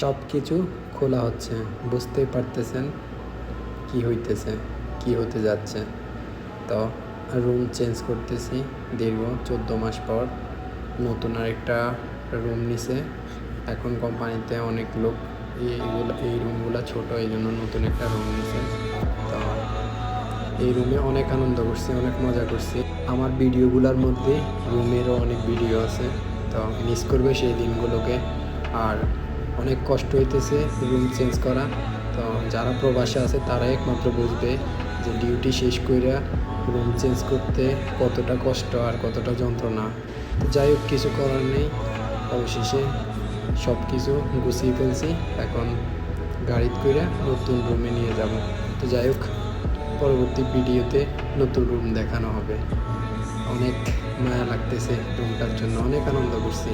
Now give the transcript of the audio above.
সব কিছু খোলা হচ্ছে। বুঝতেই পারতেছেন কি হইতেছে, কি হতে যাচ্ছে। তো রুম চেঞ্জ করতেছি দীর্ঘ চোদ্দ মাস পর। নতুন আরেকটা রুম নিছে। এখন কোম্পানিতে অনেক লোক এইগুলো এই রুমগুলো ছোট, এই জন্য নতুন একটা রুম নিছে। তো এই রুমে অনেক আনন্দ করছি, অনেক মজা করছি। আমার ভিডিওগুলোর মধ্যে রুমেরও অনেক ভিডিও আছে। তো মিস করবে সেই দিনগুলোকে। আর অনেক কষ্ট হইতেছে রুম চেঞ্জ করা। তো যারা প্রবাসে আছে তারাই একমাত্র বুঝবে যে ডিউটি শেষ কইরা রুম চেঞ্জ করতে কতটা কষ্ট আর কতটা যন্ত্রণা। যাই হোক, কিছু করার নেই। অবশেষে সব কিছু গুছিয়ে ফেলছি। এখন গাড়িতে করে নতুন রুমে নিয়ে যাব। তো যাই হোক, পরবর্তী ভিডিওতে নতুন রুম দেখানো হবে। অনেক মায়া লাগতেছে রুমটার জন্য। অনেক আনন্দ করছি।